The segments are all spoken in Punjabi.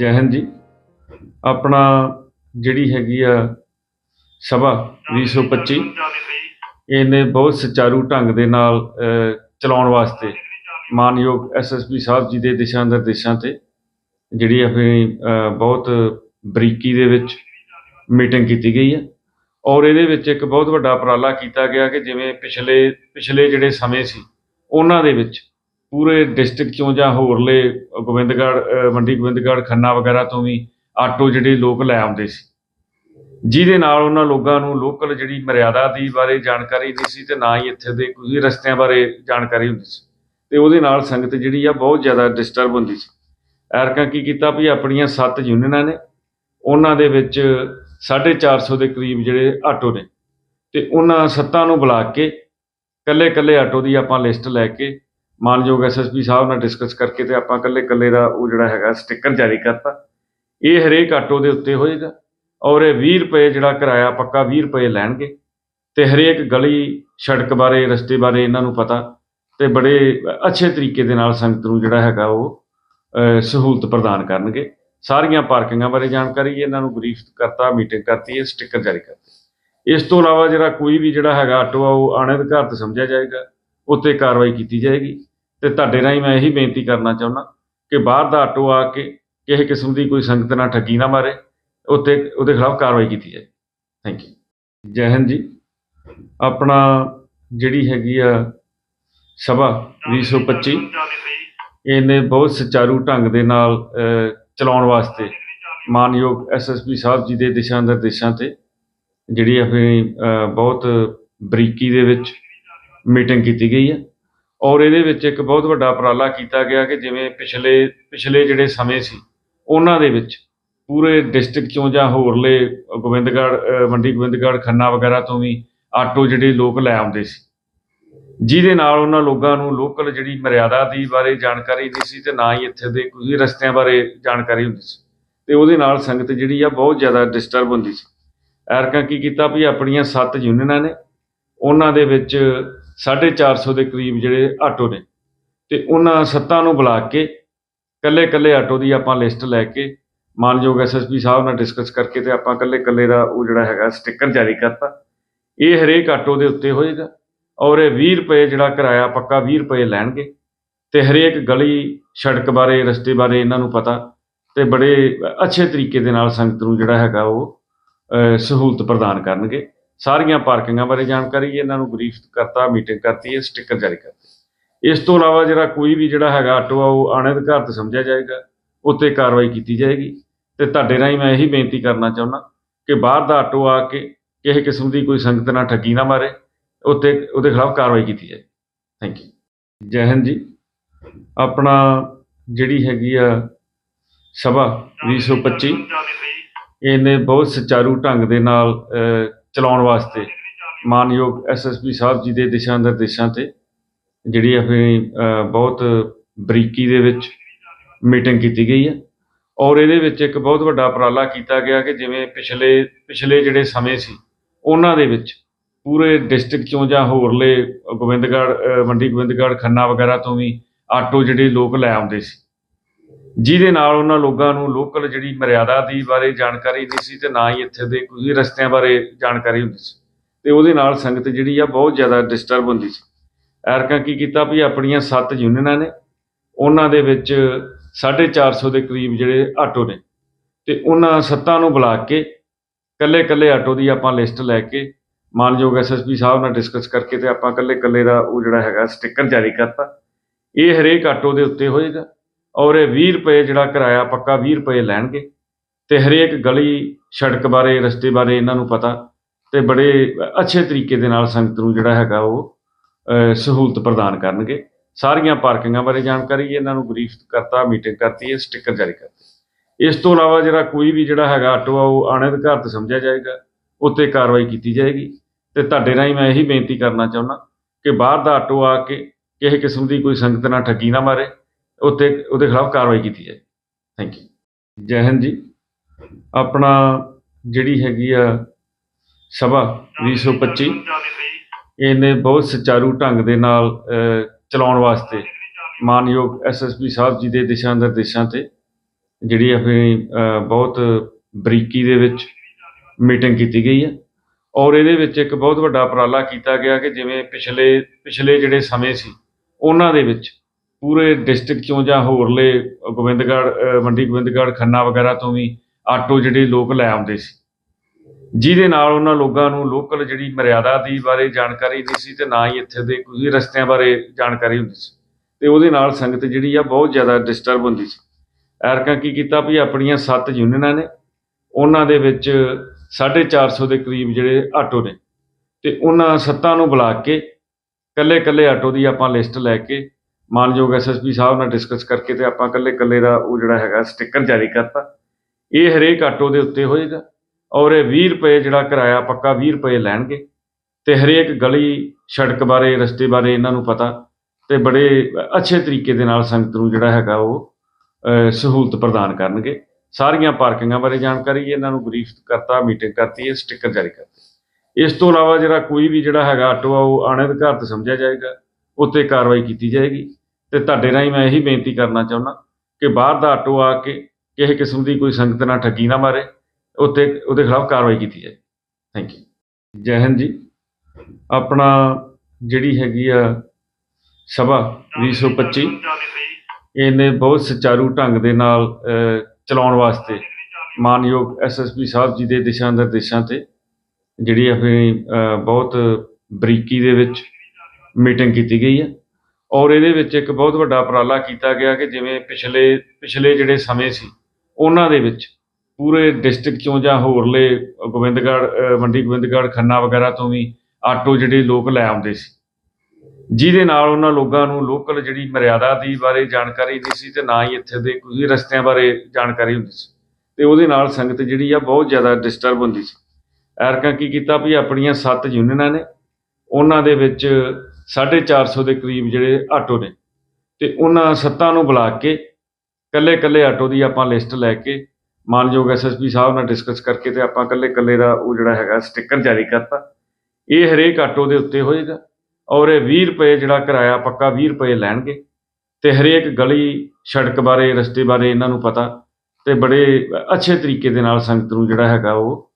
ਜੈ ਹਿੰਦ ਜੀ, ਆਪਣਾ ਜਿਹੜੀ ਹੈਗੀ ਆ ਸਭਾ 2025 ਇਹਨੇ ਬਹੁਤ ਸੁਚਾਰੂ ਢੰਗ ਦੇ ਨਾਲ ਚਲਾਉਣ ਵਾਸਤੇ ਮਾਨਯੋਗ ਐਸਐਸਪੀ ਸਾਹਿਬ ਜੀ ਦੇ ਦਿਸ਼ਾ ਨਿਰਦੇਸ਼ਾਂ ਤੇ ਜਿਹੜੀ ਆਪਣੀ ਬਹੁਤ ਬਰੀਕੀ ਦੇ ਵਿੱਚ ਮੀਟਿੰਗ ਕੀਤੀ ਗਈ ਹੈ। ਔਰ ਇਹਦੇ ਵਿੱਚ ਇੱਕ ਬਹੁਤ ਵੱਡਾ ਉਪਰਾਲਾ ਕੀਤਾ ਗਿਆ ਕਿ ਜਿਵੇਂ ਪਿਛਲੇ ਪਿਛਲੇ ਜਿਹੜੇ ਸਮੇਂ ਸੀ, ਉਹਨਾਂ ਦੇ ਵਿੱਚ ਪੂਰੇ ਡਿਸਟ੍ਰਿਕਟ ਚੋਂ ਜਾਂ ਹੋਰਲੇ ਗੋਬਿੰਦਗੜ੍ਹ ਮੰਡੀ ਗੋਬਿੰਦਗੜ੍ਹ, ਖੰਨਾ ਵਗੈਰਾ ਤੋਂ ਵੀ ਆਟੋ ਜਿਹੜੇ ਲੋਕ ਲੈ ਆਉਂਦੇ ਸੀ। ਜਿਹਦੇ ਨਾਲ ਉਹਨਾਂ ਲੋਕਾਂ ਨੂੰ ਲੋਕਲ ਜਿਹੜੀ ਮਰਿਆਦਾ ਦੀ ਬਾਰੇ ਜਾਣਕਾਰੀ ਨਹੀਂ ਸੀ ਤੇ ਨਾ ਹੀ ਇੱਥੇ ਦੇ ਕੋਈ ਰਸਤਿਆਂ ਬਾਰੇ ਜਾਣਕਾਰੀ ਹੁੰਦੀ ਸੀ। ਤੇ ਉਹਦੇ ਨਾਲ ਸੰਗਤ ਜਿਹੜੀ ਆ ਬਹੁਤ ਜ਼ਿਆਦਾ ਡਿਸਟਰਬ ਹੁੰਦੀ ਸੀ। ਐਰਕਾਂ ਕੀ ਕੀਤਾ ਵੀ ਆਪਣੀਆਂ ਸੱਤ ਯੂਨੀਅਨਾਂ ਨੇ, ਉਹਨਾਂ ਦੇ ਵਿੱਚ 450 ਦੇ ਕਰੀਬ ਜਿਹੜੇ ਆਟੋ ਨੇ। ਤੇ ਉਹਨਾਂ ਸੱਤਾਂ ਨੂੰ ਬੁਲਾ ਕੇ ਕੱਲੇ ਕੱਲੇ ਆਟੋ ਦੀ ਆਪਾਂ ਲਿਸਟ ਲੈ ਕੇ ਮਾਨਯੋਗ ਐਸਐਸਪੀ ਸਾਹਿਬ ਨਾਲ ਡਿਸਕਸ ਕਰਕੇ ਤੇ ਆਪਾਂ ਕੱਲੇ ਕੱਲੇ ਦਾ ਉਹ ਜਿਹੜਾ ਹੈਗਾ ਸਟicker ਜਾਰੀ ਕਰਤਾ। ਇਹ ਹਰੇਕ ਆਟੋ ਦੇ ਉੱਤੇ ਹੋਏਗਾ ਔਰ ਇਹ 20 ਰੁਪਏ ਜਿਹੜਾ ਕਿਰਾਇਆ ਪੱਕਾ 20 ਰੁਪਏ ਲੈਣਗੇ। ਤੇ ਹਰੇਕ ਗਲੀ, ਸੜਕ ਬਾਰੇ, ਰਸਤੇ ਬਾਰੇ ਇਹਨਾਂ ਨੂੰ ਪਤਾ ਤੇ ਬੜੇ ਅੱਛੇ ਤਰੀਕੇ ਦੇ ਨਾਲ ਸੰਗਤ ਨੂੰ ਜਿਹੜਾ ਹੈਗਾ ਉਹ ਸਹੂਲਤ ਪ੍ਰਦਾਨ ਕਰਨਗੇ। ਸਾਰੀਆਂ ਪਾਰਕਿੰਗਾਂ ਬਾਰੇ ਜਾਣਕਾਰੀ ਇਹਨਾਂ ਨੂੰ ਬਰੀਫ ਕਰਤਾ, ਮੀਟਿੰਗ ਕਰਤੀ ਹੈ ਸਟicker ਜਾਰੀ ਕਰਤੇ ਇਸ ਤੋਂ ਇਲਾਵਾ ਜਿਹੜਾ ਕੋਈ ਵੀ ਜਿਹੜਾ ਹੈਗਾ ਆਟੋ ਆ, ਉਹ ਅਣਅਧਿਕਾਰਤ ਸਮਝਿਆ ਜਾਏਗਾ, ਉੱਤੇ ਕਾਰਵਾਈ ਕੀਤੀ ਜਾਏਗੀ। ਅਤੇ ਤੁਹਾਡੇ ਰਾਹੀਂ ਮੈਂ ਇਹੀ ਬੇਨਤੀ ਕਰਨਾ ਚਾਹੁੰਦਾ ਕਿ ਬਾਹਰ ਦਾ ਆਟੋ ਆ ਕੇ ਕਿਸੇ ਕਿਸਮ ਦੀ ਕੋਈ ਸੰਗਤ ਨਾਲ ਠੱਗੀ ਨਾ ਮਾਰੇ ਉੱਤੇ ਉਹਦੇ ਖਿਲਾਫ ਕਾਰਵਾਈ ਕੀਤੀ ਜਾਏ। ਥੈਂਕ ਯੂ ਜੈ ਹਿੰਦ ਜੀ। ਆਪਣਾ ਜਿਹੜੀ ਹੈਗੀ ਆ ਸਭਾ 2025 ਇਹਨੇ ਬਹੁਤ ਸੁਚਾਰੂ ਢੰਗ ਦੇ ਨਾਲ ਚਲਾਉਣ ਵਾਸਤੇ ਮਾਨਯੋਗ ਐਸਐਸਪੀ ਸਾਹਿਬ ਜੀ ਦੇ ਦਿਸ਼ਾ ਨਿਰਦੇਸ਼ਾਂ ਤੇ ਜਿਹੜੀ ਆਪਣੀ ਬਹੁਤ ਬਰੀਕੀ ਦੇ ਵਿੱਚ ਮੀਟਿੰਗ ਕੀਤੀ ਗਈ ਹੈ ਔਰ ਇਹਦੇ ਵਿੱਚ ਇੱਕ ਬਹੁਤ ਵੱਡਾ ਉਪਰਾਲਾ ਕੀਤਾ ਗਿਆ ਕਿ ਜਿਵੇਂ ਪਿਛਲੇ ਪਿਛਲੇ ਜਿਹੜੇ ਸਮੇਂ ਸੀ, ਉਹਨਾਂ ਦੇ ਵਿੱਚ ਪੂਰੇ ਡਿਸਟ੍ਰਿਕਟ ਚੋਂ ਜਾਂ ਹੋਰਲੇ ਗੋਬਿੰਦਗੜ੍ਹ ਮੰਡੀ ਗੋਬਿੰਦਗੜ੍ਹ, ਖੰਨਾ ਵਗੈਰਾ ਤੋਂ ਵੀ ਆਟੋ ਜਿਹੜੇ ਲੋਕ ਲੈ ਆਉਂਦੇ ਸੀ। ਜਿਹਦੇ ਨਾਲ ਉਹਨਾਂ ਲੋਕਾਂ ਨੂੰ ਲੋਕਲ ਜਿਹੜੀ ਮਰਿਆਦਾ ਦੀ ਬਾਰੇ ਜਾਣਕਾਰੀ ਨਹੀਂ ਸੀ ਤੇ ਨਾ ਹੀ ਇੱਥੇ ਦੇ ਕੋਈ ਰਸਤਿਆਂ ਬਾਰੇ ਜਾਣਕਾਰੀ ਹੁੰਦੀ ਸੀ। ਤੇ ਉਹਦੇ ਨਾਲ ਸੰਗਤ ਜਿਹੜੀ ਆ ਬਹੁਤ ਜ਼ਿਆਦਾ ਡਿਸਟਰਬ ਹੁੰਦੀ ਸੀ। ਐਰਕਾਂ ਕੀ ਕੀਤਾ ਵੀ ਆਪਣੀਆਂ ਸੱਤ ਯੂਨੀਅਨਾਂ ਨੇ, ਉਹਨਾਂ ਦੇ ਵਿੱਚ 450 ਦੇ ਕਰੀਬ ਜਿਹੜੇ ਆਟੋ ਨੇ। ਤੇ ਉਹਨਾਂ ਸੱਤਾਂ ਨੂੰ ਬੁਲਾ ਕੇ ਕੱਲੇ ਕੱਲੇ ਆਟੋ ਦੀ ਆਪਾਂ ਲਿਸਟ ਲੈ ਕੇ ਮਾਨਯੋਗ ਐਸਐਸਪੀ ਸਾਹਿਬ ਨਾਲ ਡਿਸਕਸ ਕਰਕੇ ਤੇ ਆਪਾਂ ਕੱਲੇ ਕੱਲੇ ਦਾ ਉਹ ਜਿਹੜਾ ਹੈਗਾ ਸਟicker ਜਾਰੀ ਕਰਤਾ। ਇਹ ਹਰੇਕ ਆਟੋ ਦੇ ਉੱਤੇ ਹੋਏਗਾ ਔਰ ਇਹ 20 ਰੁਪਏ ਜਿਹੜਾ ਕਿਰਾਇਆ ਪੱਕਾ 20 ਰੁਪਏ ਲੈਣਗੇ। ਤੇ ਹਰੇਕ ਗਲੀ, ਸੜਕ ਬਾਰੇ, ਰਸਤੇ ਬਾਰੇ ਇਹਨਾਂ ਨੂੰ ਪਤਾ ਤੇ ਬੜੇ ਅੱਛੇ ਤਰੀਕੇ ਦੇ ਨਾਲ ਸੰਗਤ ਨੂੰ ਜਿਹੜਾ ਹੈਗਾ ਉਹ ਸਹੂਲਤ ਪ੍ਰਦਾਨ ਕਰਨਗੇ। ਸਾਰੀਆਂ ਪਾਰਕਿੰਗਾਂ ਬਾਰੇ ਜਾਣਕਾਰੀ ਇਹਨਾਂ ਨੂੰ ਬਰੀਫ ਕਰਤਾ ਮੀਟਿੰਗ ਕਰਤੀ ਹੈ ਸਟicker ਜਾਰੀ ਕਰਤੇ। ਇਸ ਤੋਂ ਇਲਾਵਾ ਜਿਹੜਾ ਕੋਈ ਵੀ ਜਿਹੜਾ ਹੈਗਾ ਆਟੋ ਆ ਉਹ ਅਣਅਧਿਕਾਰਤ ਸਮਝਿਆ ਜਾਏਗਾ ਉੱਤੇ ਕਾਰਵਾਈ ਕੀਤੀ ਜਾਏਗੀ। ਤੇ ਤੁਹਾਡੇ ਰਾਹੀਂ ਮੈਂ ਇਹੀ ਬੇਨਤੀ ਕਰਨਾ ਚਾਹੁੰਦਾ ਕਿ ਬਾਹਰ ਦਾ ਆਟੋ ਆ ਕੇ ਕਿਸੇ ਕਿਸਮ ਦੀ ਕੋਈ ਸੰਗਤ ਨਾਲ ਠੱਗੀ ਨਾ ਮਾਰੇ ਉੱਤੇ ਉਹਦੇ ਖਿਲਾਫ ਕਾਰਵਾਈ ਕੀਤੀ ਜਾਏ। ਥੈਂਕ ਯੂ ਜੈ ਹਿੰਦ ਜੀ। ਆਪਣਾ ਜਿਹੜੀ ਹੈਗੀ ਆ ਸਭਾ 2025 ਇਹਨੇ ਬਹੁਤ ਸੁਚਾਰੂ ਢੰਗ ਦੇ ਨਾਲ ਚਲਾਉਣ ਵਾਸਤੇ। ਮਾਨਯੋਗ ਐਸਐਸਪੀ ਸਾਹਿਬ ਜੀ ਦੇ ਦਿਸ਼ਾ ਨਿਰਦੇਸ਼ਾਂ ਤੇ, ਜਿਹੜੀ ਆਪਣੀ ਬਹੁਤ ਬਰੀਕੀ ਦੇ ਵਿੱਚ ਮੀਟਿੰਗ ਕੀਤੀ ਗਈ ਹੈ। ਔਰ ਇਹਦੇ ਵਿੱਚ ਇੱਕ ਬਹੁਤ ਵੱਡਾ ਉਪਰਾਲਾ ਕੀਤਾ ਗਿਆ ਕਿ ਜਿਵੇਂ ਪਿਛਲੇ ਪਿਛਲੇ ਜਿਹੜੇ ਸਮੇਂ ਸੀ, ਉਹਨਾਂ ਦੇ ਵਿੱਚ ਪੂਰੇ ਡਿਸਟ੍ਰਿਕਟ ਚੋਂ ਜਾਂ ਹੋਰਲੇ ਗੋਬਿੰਦਗੜ੍ਹ ਮੰਡੀ ਗੋਬਿੰਦਗੜ੍ਹ, ਖੰਨਾ ਵਗੈਰਾ ਤੋਂ ਵੀ ਆਟੋ ਜਿਹੜੇ ਲੋਕ ਲੈ ਆਉਂਦੇ ਸੀ। ਜਿਹਦੇ ਨਾਲ ਉਹਨਾਂ ਲੋਕਾਂ ਨੂੰ ਲੋਕਲ ਜਿਹੜੀ ਮਰਿਆਦਾ ਦੀ ਬਾਰੇ ਜਾਣਕਾਰੀ ਨਹੀਂ ਸੀ ਤੇ ਨਾ ਹੀ ਇੱਥੇ ਦੇ ਕੋਈ ਰਸਤਿਆਂ ਬਾਰੇ ਜਾਣਕਾਰੀ ਹੁੰਦੀ ਸੀ। ਤੇ ਉਹਦੇ ਨਾਲ ਸੰਗਤ ਜਿਹੜੀ ਆ ਬਹੁਤ ਜ਼ਿਆਦਾ ਡਿਸਟਰਬ ਹੁੰਦੀ ਸੀ। ਐਰਕਾਂ ਕੀ ਕੀਤਾ ਵੀ ਆਪਣੀਆਂ ਸੱਤ ਯੂਨੀਅਨਾਂ ਨੇ, ਉਹਨਾਂ ਦੇ ਵਿੱਚ 450 ਦੇ ਕਰੀਬ ਜਿਹੜੇ ਆਟੋ ਨੇ, ਤੇ ਉਹਨਾਂ ਸੱਤਾਂ ਨੂੰ ਬੁਲਾ ਕੇ ਕੱਲੇ ਕੱਲੇ ਆਟੋ ਦੀ ਆਪਾਂ ਲਿਸਟ ਲੈ ਕੇ ਮਾਨਯੋਗ ਐਸਐਸਪੀ ਸਾਹਿਬ ਨਾਲ ਡਿਸਕਸ ਕਰਕੇ ਤੇ ਆਪਾਂ ਕੱਲੇ ਕੱਲੇ ਦਾ ਉਹ ਜਿਹੜਾ ਹੈਗਾ ਸਟicker ਜਾਰੀ ਕਰਤਾ। ਇਹ ਹਰੇਕ ਆਟੋ ਦੇ ਉੱਤੇ ਹੋਏਗਾ। ਔਰ ਇਹ 20 ਰੁਪਏ ਜਿਹੜਾ ਕਿਰਾਇਆ ਪੱਕਾ 20 ਰੁਪਏ ਲੈਣਗੇ। ਤੇ ਹਰੇਕ ਗਲੀ, ਸੜਕ ਬਾਰੇ, ਰਸਤੇ ਬਾਰੇ ਇਹਨਾਂ ਨੂੰ ਪਤਾ ਤੇ ਬੜੇ ਅੱਛੇ ਤਰੀਕੇ ਦੇ ਨਾਲ ਸੰਗਤ ਨੂੰ ਜਿਹੜਾ ਹੈਗਾ ਉਹ ਸਹੂਲਤ ਪ੍ਰਦਾਨ ਕਰਨਗੇ। ਸਾਰੀਆਂ ਪਾਰਕਿੰਗਾਂ ਬਾਰੇ ਜਾਣਕਾਰੀ ਇਹਨਾਂ ਨੂੰ ਬਰੀਫ ਕਰਤਾ, ਮੀਟਿੰਗ ਕਰਤੀ ਹੈ ਸਟicker ਜਾਰੀ ਕਰਤੇ ਇਸ ਤੋਂ ਇਲਾਵਾ ਜਿਹੜਾ ਕੋਈ ਵੀ ਜਿਹੜਾ ਹੈਗਾ ਆਟੋ ਆ, ਉਹ ਅਣਅਧਿਕਾਰਤ ਸਮਝਿਆ ਜਾਏਗਾ, ਉੱਤੇ ਕਾਰਵਾਈ ਕੀਤੀ ਜਾਏਗੀ। ਤੇ ਤੁਹਾਡੇ ਰਾਹੀਂ ਮੈਂ ਇਹੀ ਬੇਨਤੀ ਕਰਨਾ ਚਾਹੁੰਦਾ ਕਿ ਬਾਹਰ ਦਾ ਆਟੋ ਆ ਕੇ ਕਿਸੇ ਕਿਸਮ ਦੀ ਕੋਈ ਸੰਗਤ ਨਾਲ ਠੱਗੀ ਨਾ ਮਾਰੇ। ਉੱਤੇ, ਉਹਦੇ ਖਿਲਾਫ ਕਾਰਵਾਈ ਕੀਤੀ ਜਾਏ। ਥੈਂਕ ਯੂ ਜੈ ਹਿੰਦ ਜੀ। ਆਪਣਾ ਜਿਹੜੀ ਹੈਗੀ ਆ ਸਭਾ 2025 ਇਹਨੇ ਬਹੁਤ ਸੁਚਾਰੂ ਢੰਗ ਦੇ ਨਾਲ ਚਲਾਉਣ ਵਾਸਤੇ ਮਾਨਯੋਗ ਐਸਐਸਪੀ ਸਾਹਿਬ ਜੀ ਦੇ ਦਿਸ਼ਾ ਨਿਰਦੇਸ਼ਾਂ ਤੇ ਜਿਹੜੀ ਆਪਣੀ ਬਹੁਤ ਬਰੀਕੀ ਦੇ ਵਿੱਚ ਮੀਟਿੰਗ ਕੀਤੀ ਗਈ ਹੈ। ਔਰ ਇਹਦੇ ਵਿੱਚ ਇੱਕ ਬਹੁਤ ਵੱਡਾ ਉਪਰਾਲਾ ਕੀਤਾ ਗਿਆ ਕਿ ਜਿਵੇਂ ਪਿਛਲੇ ਪਿਛਲੇ ਜਿਹੜੇ ਸਮੇਂ ਸੀ, ਉਹਨਾਂ ਦੇ ਵਿੱਚ ਪੂਰੇ ਡਿਸਟ੍ਰਿਕਟ ਚੋਂ ਜਾਂ ਹੋਰਲੇ ਗੋਬਿੰਦਗੜ੍ਹ ਮੰਡੀ ਗੋਬਿੰਦਗੜ੍ਹ, ਖੰਨਾ ਵਗੈਰਾ ਤੋਂ ਵੀ ਆਟੋ ਜਿਹੜੇ ਲੋਕ ਲੈ ਆਉਂਦੇ ਸੀ। ਜਿਹਦੇ ਨਾਲ ਉਹਨਾਂ ਲੋਕਾਂ ਨੂੰ ਲੋਕਲ ਜਿਹੜੀ ਮਰਿਆਦਾ ਦੀ ਬਾਰੇ ਜਾਣਕਾਰੀ ਨਹੀਂ ਸੀ ਤੇ ਨਾ ਹੀ ਇੱਥੇ ਦੇ ਕੋਈ ਰਸਤਿਆਂ ਬਾਰੇ ਜਾਣਕਾਰੀ ਹੁੰਦੀ ਸੀ। ਤੇ ਉਹਦੇ ਨਾਲ ਸੰਗਤ ਜਿਹੜੀ ਆ ਬਹੁਤ ਜ਼ਿਆਦਾ ਡਿਸਟਰਬ ਹੁੰਦੀ ਸੀ। ਐਰਕਾਂ ਕੀ ਕੀਤਾ ਵੀ ਆਪਣੀਆਂ ਸੱਤ ਯੂਨੀਅਨਾਂ ਨੇ, ਉਹਨਾਂ ਦੇ ਵਿੱਚ 450 ਦੇ ਕਰੀਬ ਜਿਹੜੇ ਆਟੋ ਨੇ। ਤੇ ਉਹਨਾਂ ਸੱਤਾਂ ਨੂੰ ਬੁਲਾ ਕੇ ਕੱਲੇ ਕੱਲੇ ਆਟੋ ਦੀ ਆਪਾਂ ਲਿਸਟ ਲੈ ਕੇ ਮਾਨਯੋਗ ਐਸਐਸਪੀ ਸਾਹਿਬ ਨਾਲ ਡਿਸਕਸ ਕਰਕੇ ਤੇ ਆਪਾਂ ਕੱਲੇ ਕੱਲੇ ਦਾ ਉਹ ਜਿਹੜਾ ਹੈਗਾ ਸਟicker ਜਾਰੀ ਕਰਤਾ। ਇਹ ਹਰੇਕ ਆਟੋ ਦੇ ਉੱਤੇ ਹੋਏਗਾ ਔਰ ਇਹ 20 ਰੁਪਏ ਜਿਹੜਾ ਕਿਰਾਇਆ ਪੱਕਾ 20 ਰੁਪਏ ਲੈਣਗੇ ਤੇ ਹਰੇਕ ਗਲੀ, ਸੜਕ ਬਾਰੇ, ਰਸਤੇ ਬਾਰੇ ਇਹਨਾਂ ਨੂੰ ਪਤਾ ਤੇ ਬੜੇ ਅੱਛੇ ਤਰੀਕੇ ਦੇ ਨਾਲ ਸੰਗਤ ਨੂੰ ਜਿਹੜਾ ਹੈਗਾ ਉਹ ਸਹੂਲਤ ਪ੍ਰਦਾਨ ਕਰਨਗੇ। ਸਾਰੀਆਂ ਪਾਰਕਿੰਗਾਂ ਬਾਰੇ ਜਾਣਕਾਰੀ ਇਹਨਾਂ ਨੂੰ ਬਰੀਫ ਕਰਤਾ, ਮੀਟਿੰਗ ਕਰਤੀ ਹੈ ਸਟicker ਜਾਰੀ ਕਰਤੇ ਇਸ ਤੋਂ ਇਲਾਵਾ ਜਿਹੜਾ ਕੋਈ ਵੀ ਜਿਹੜਾ ਹੈਗਾ ਆਟੋ ਆ, ਉਹ ਅਣਅਧਿਕਾਰਤ ਸਮਝਿਆ ਜਾਏਗਾ, ਉੱਤੇ ਕਾਰਵਾਈ ਕੀਤੀ ਜਾਏਗੀ। ਅਤੇ ਤੁਹਾਡੇ ਰਾਹੀਂ ਮੈਂ ਇਹੀ ਬੇਨਤੀ ਕਰਨਾ ਚਾਹੁੰਦਾ ਕਿ ਬਾਹਰ ਦਾ ਆਟੋ ਆ ਕੇ ਕਿਸੇ ਕਿਸਮ ਦੀ ਕੋਈ ਸੰਗਤ ਨਾਲ ਠੱਗੀ ਨਾ ਮਾਰੇ ਉੱਤੇ ਉਹਦੇ ਖਿਲਾਫ ਕਾਰਵਾਈ ਕੀਤੀ ਜਾਏ। ਥੈਂਕ ਯੂ ਜੈ ਹਿੰਦ ਜੀ। ਆਪਣਾ ਜਿਹੜੀ ਹੈਗੀ ਆ ਸਭਾ 2025 ਇਹਨੇ ਬਹੁਤ ਸੁਚਾਰੂ ਢੰਗ ਦੇ ਨਾਲ ਚਲਾਉਣ ਵਾਸਤੇ ਮਾਨਯੋਗ ਐਸਐਸਪੀ ਸਾਹਿਬ ਜੀ ਦੇ ਦਿਸ਼ਾ ਨਿਰਦੇਸ਼ਾਂ ਤੇ ਜਿਹੜੀ ਆਪਣੀ ਬਹੁਤ ਬਰੀਕੀ ਦੇ ਵਿੱਚ ਮੀਟਿੰਗ ਕੀਤੀ ਗਈ ਹੈ ਔਰ ਇਹਦੇ ਵਿੱਚ ਇੱਕ ਬਹੁਤ ਵੱਡਾ ਉਪਰਾਲਾ ਕੀਤਾ ਗਿਆ ਕਿ ਜਿਵੇਂ ਪਿਛਲੇ ਪਿਛਲੇ ਜਿਹੜੇ ਸਮੇਂ ਸੀ, ਉਹਨਾਂ ਦੇ ਵਿੱਚ ਪੂਰੇ ਡਿਸਟ੍ਰਿਕਟ ਚੋਂ ਜਾਂ ਹੋਰਲੇ ਗੋਬਿੰਦਗੜ੍ਹ ਮੰਡੀ ਗੋਬਿੰਦਗੜ੍ਹ, ਖੰਨਾ ਵਗੈਰਾ ਤੋਂ ਵੀ ਆਟੋ ਜਿਹੜੇ ਲੋਕ ਲੈ ਆਉਂਦੇ ਸੀ। ਜਿਹਦੇ ਨਾਲ ਉਹਨਾਂ ਲੋਕਾਂ ਨੂੰ ਲੋਕਲ ਜਿਹੜੀ ਮਰਿਆਦਾ ਦੀ ਬਾਰੇ ਜਾਣਕਾਰੀ ਨਹੀਂ ਸੀ ਤੇ ਨਾ ਹੀ ਇੱਥੇ ਦੇ ਕੋਈ ਰਸਤਿਆਂ ਬਾਰੇ ਜਾਣਕਾਰੀ ਹੁੰਦੀ ਸੀ। ਤੇ ਉਹਦੇ ਨਾਲ ਸੰਗਤ ਜਿਹੜੀ ਆ ਬਹੁਤ ਜ਼ਿਆਦਾ ਡਿਸਟਰਬ ਹੁੰਦੀ ਸੀ। ਐਰਕਾਂ ਕੀ ਕੀਤਾ ਵੀ ਆਪਣੀਆਂ ਸੱਤ ਯੂਨੀਅਨਾਂ ਨੇ, ਉਹਨਾਂ ਦੇ ਵਿੱਚ 450 ਦੇ ਕਰੀਬ ਜਿਹੜੇ ਆਟੋ ਨੇ। ਤੇ ਉਹਨਾਂ ਸੱਤਾਂ ਨੂੰ ਬੁਲਾ ਕੇ ਕੱਲੇ ਕੱਲੇ ਆਟੋ ਦੀ ਆਪਾਂ ਲਿਸਟ ਲੈ ਕੇ ਮਾਨਯੋਗ ਐਸਐਸਪੀ ਸਾਹਿਬ ਨਾਲ ਡਿਸਕਸ ਕਰਕੇ ਤੇ ਆਪਾਂ ਕੱਲੇ ਕੱਲੇ ਦਾ ਉਹ ਜਿਹੜਾ ਹੈਗਾ ਸਟicker ਜਾਰੀ ਕਰਤਾ। ਇਹ ਹਰੇਕ ਆਟੋ ਦੇ ਉੱਤੇ ਹੋਏਗਾ ਔਰ ਇਹ 20 ਰੁਪਏ ਜਿਹੜਾ ਕਿਰਾਇਆ ਪੱਕਾ 20 ਰੁਪਏ ਲੈਣਗੇ। ਤੇ ਹਰੇਕ ਗਲੀ, ਸੜਕ ਬਾਰੇ, ਰਸਤੇ ਬਾਰੇ ਇਹਨਾਂ ਨੂੰ ਪਤਾ ਤੇ ਬੜੇ ਅੱਛੇ ਤਰੀਕੇ ਦੇ ਨਾਲ ਸੰਗਤ ਨੂੰ ਜਿਹੜਾ ਹੈਗਾ ਉਹ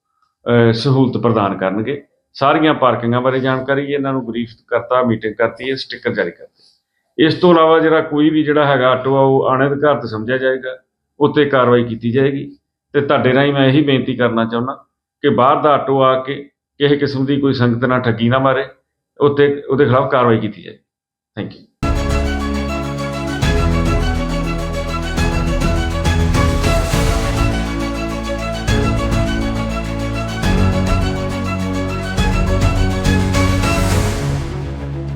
ਸਹੂਲਤ ਪ੍ਰਦਾਨ ਕਰਨਗੇ। ਸਾਰੀਆਂ ਪਾਰਕਿੰਗਾਂ ਬਾਰੇ ਜਾਣਕਾਰੀ, ਇਹਨਾਂ ਨੂੰ ਬਰੀਫ ਕਰਤਾ, ਮੀਟਿੰਗ ਕਰਤੀ ਹੈ ਸਟicker ਜਾਰੀ ਕਰਤੇ। ਇਸ ਤੋਂ ਇਲਾਵਾ ਜਿਹੜਾ ਕੋਈ ਵੀ ਜਿਹੜਾ ਹੈਗਾ ਆਟੋ ਆ, ਉਹ ਅਣਅਧਿਕਾਰਤ ਸਮਝਿਆ ਜਾਏਗਾ, ਉੱਤੇ ਕਾਰਵਾਈ ਕੀਤੀ ਜਾਏਗੀ। ਤੇ ਤੁਹਾਡੇ ਰਾਹੀਂ ਮੈਂ ਇਹੀ ਬੇਨਤੀ ਕਰਨਾ ਚਾਹੁੰਦਾ ਕਿ ਬਾਹਰ ਦਾ ਆਟੋ ਆ ਕੇ ਕਿਸੇ ਕਿਸਮ ਦੀ ਕੋਈ ਸੰਗਤ ਨਾਲ ਠੱਗੀ ਨਾ ਮਾਰੇ, ਉੱਤੇ, ਉਹਦੇ ਖਿਲਾਫ ਕਾਰਵਾਈ ਕੀਤੀ ਜਾਏ। Thank you